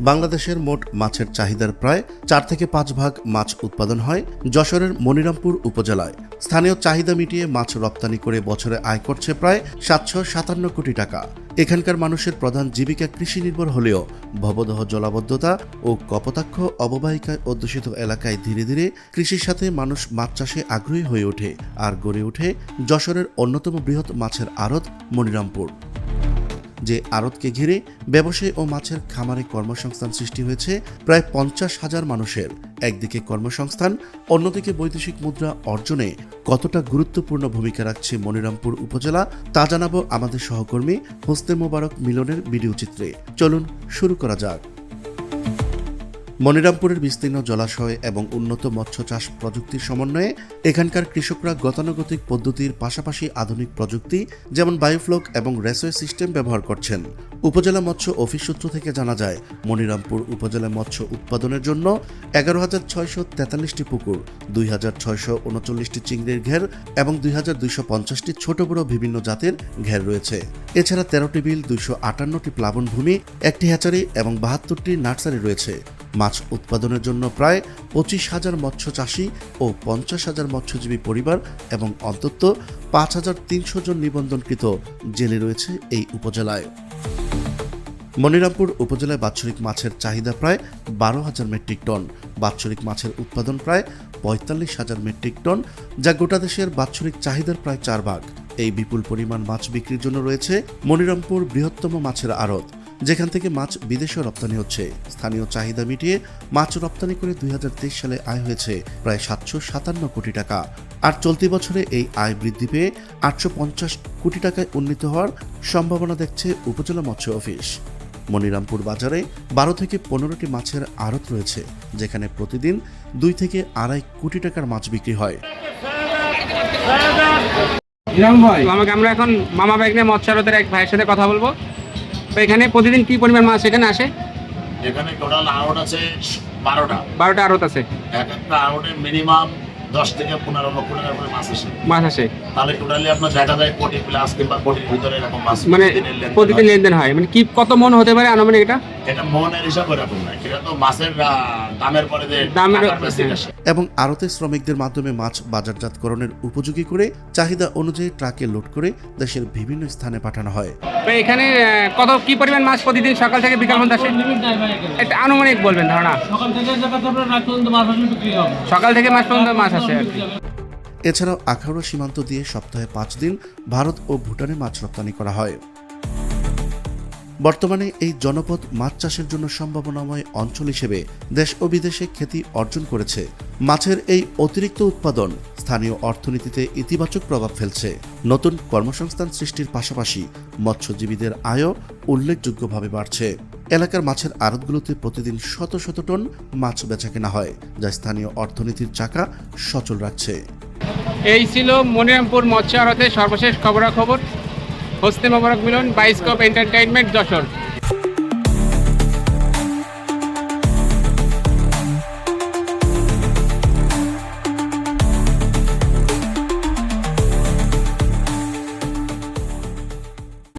বাংলাদেশের মোট মাছের চাহিদার প্রায় চার থেকে পাঁচ ভাগ মাছ উৎপাদন হয় যশোরের মনিরামপুর উপজেলায়। স্থানীয় চাহিদা মিটিয়ে মাছ রপ্তানি করে বছরে আয় করছে প্রায় সাতশো সাতান্ন কোটি টাকা। এখানকার মানুষের প্রধান জীবিকা কৃষি নির্ভর হলেও ভবদহ জলাবদ্ধতা ও কপোতাক্ষ অববাহিকায় অধ্যুষিত এলাকায় ধীরে ধীরে কৃষির সাথে মানুষ মাছ চাষে আগ্রহী হয়ে ওঠে। আর গড়ে ওঠে যশোরের অন্যতম বৃহৎ মাছের আড়ত মনিরামপুর। যে আড়তকে ঘিরে ব্যবসায়ী ও মাছের খামারে কর্মসংস্থান সৃষ্টি হয়েছে প্রায় পঞ্চাশ হাজার মানুষের। একদিকে কর্মসংস্থান, অন্যদিকে বৈদেশিক মুদ্রা অর্জনে কতটা গুরুত্বপূর্ণ ভূমিকা রাখছে মনিরামপুর উপজেলা, তা জানাব আমাদের সহকর্মী হোসনে মোবারক মিলনের ভিডিও চিত্রে। চলুন শুরু করা যাক। মনিরামপুরের বিস্তীর্ণ জলাশয় এবং উন্নত মৎস্য চাষ প্রযুক্তির সমন্বয়ে এখানকার কৃষকরা গতানুগতিক পদ্ধতির পাশাপাশি আধুনিক প্রযুক্তি, যেমন বায়োফ্লক এবং রেসওয়ে সিস্টেম ব্যবহার করছেন। উপজেলা মৎস্য অফিস সূত্র থেকে জানা যায়, মনিরামপুর উপজেলা মৎস্য উৎপাদনের জন্য এগারো হাজার ছয়শো তেতাল্লিশটি পুকুর, দুই হাজার ছয়শো উনচল্লিশটি চিংড়ির ঘের এবং দুই হাজার দুইশো পঞ্চাশটি ছোট বড় বিভিন্ন জাতের ঘের রয়েছে। এছাড়া তেরোটি বিল, দুইশো আটান্নটি প্লাবনভূমি, একটি হ্যাচারি এবং বাহাত্তরটি নার্সারি রয়েছে। মাছ উৎপাদনের জন্য প্রায় পঁচিশ হাজার মৎস্য চাষি ও পঞ্চাশ হাজার মৎস্যজীবী পরিবার এবং অন্তত পাঁচ হাজার তিনশো জন নিবন্ধনকৃত জেলে রয়েছে এই উপজেলায়। মনিরামপুর উপজেলায় বাৎসরিক মাছের চাহিদা প্রায় বারো হাজার মেট্রিক টন। বাৎসরিক মাছের উৎপাদন প্রায় পঁয়তাল্লিশ হাজার মেট্রিক টন, যা গোটা দেশের বাৎসরিক চাহিদার প্রায় চার ভাগ। এই বিপুল পরিমাণ মাছ বিক্রির জন্য রয়েছে মনিরামপুর বৃহত্তম মাছের আড়ত। যেখান থেকে মাছ বিদেশে রপ্তানি হচ্ছে। স্থানীয় চাহিদা মিটিয়ে মাছ রপ্তানি করে দুই হাজার তেইশ সালে আয় হয়েছে প্রায় সাতশো সাতান্ন কোটি টাকা। আর চলতি বছরে এই আয় বৃদ্ধি পেয়ে আটশো পঞ্চাশ কোটি টাকায় উন্নীত হওয়ার সম্ভাবনা দেখছে উপজেলা মৎস্য অফিস। মনিরামপুর বাজারে বারো থেকে পনেরোটি মাছের আড়ত রয়েছে, যেখানে প্রতিদিন দুই থেকে আড়াই কোটি টাকার মাছ বিক্রি হয়। আমরা এখন মামা ব্যাগ মৎস্যারতের এক ভাইয়ের সাথে কথা বলব। তো এখানে প্রতিদিন কি পরিমাণ মাছ এখানে আসে? এখানে টোটাল আউট আছে বারোটা। বারোটা আড়ত আছে। এক একটা আউটে মিনিমাম দশ থেকে পনেরো লক্ষ টাকার করে মাছ আসে। মাছ আসে। তাহলে টোটালি আপনার দেখা যায় কোটি প্লাস কিংবা কোটির ভিতরে এরকম মাছ মানে প্রতিদিন লেনদেন হয়। মানে কি কত মন হতে পারে আনুমানিক এটা? এটা মনের হিসাব এরকম না এটা তো মাছের দামের পরে যে দামের- আসে। এবং আড়তে শ্রমিকদের মাধ্যমে মাছ বাজারজাতকরণের উপযোগী করে চাহিদা অনুযায়ী ট্রাকে লোড করে দেশের বিভিন্ন স্থানে পাঠানো হয়। এখানে কত কি পরিমাণ মাছ প্রতিদিন সকাল থেকে বিকাল পর্যন্ত আসে? একটা আনুমানিক বলবেন ধারণা সকাল থেকে সকাল থেকে মাছ পর্যন্ত মাছ আর কি। এছাড়াও আখাউড়া সীমান্ত দিয়ে সপ্তাহে পাঁচ দিন ভারত ও ভুটানে মাছ রপ্তানি করা হয়। বর্তমানে এই জনপদ মাছ চাষের জন্য সম্ভাবনাময় অঞ্চল হিসেবে দেশ ও বিদেশে খ্যাতি অর্জন করেছে। মাছের এই অতিরিক্ত উৎপাদন স্থানীয় অর্থনীতিতে ইতিবাচক প্রভাব ফেলছে। নতুন কর্মসংস্থান সৃষ্টির পাশাপাশি মৎস্যজীবীদের আয়ও উল্লেখযোগ্যভাবে বাড়ছে। এলাকার মাছের আড়তগুলোতে প্রতিদিন শত শত টন মাছ বেচা কেনা হয়, যা স্থানীয় অর্থনীতির চাকা সচল রাখছে। এই ছিল মনিরামপুর মৎস্য আড়তের সর্বশেষ খবরাখবর। Hosne Mobarak Milon, Bioscope entertainment Jessore.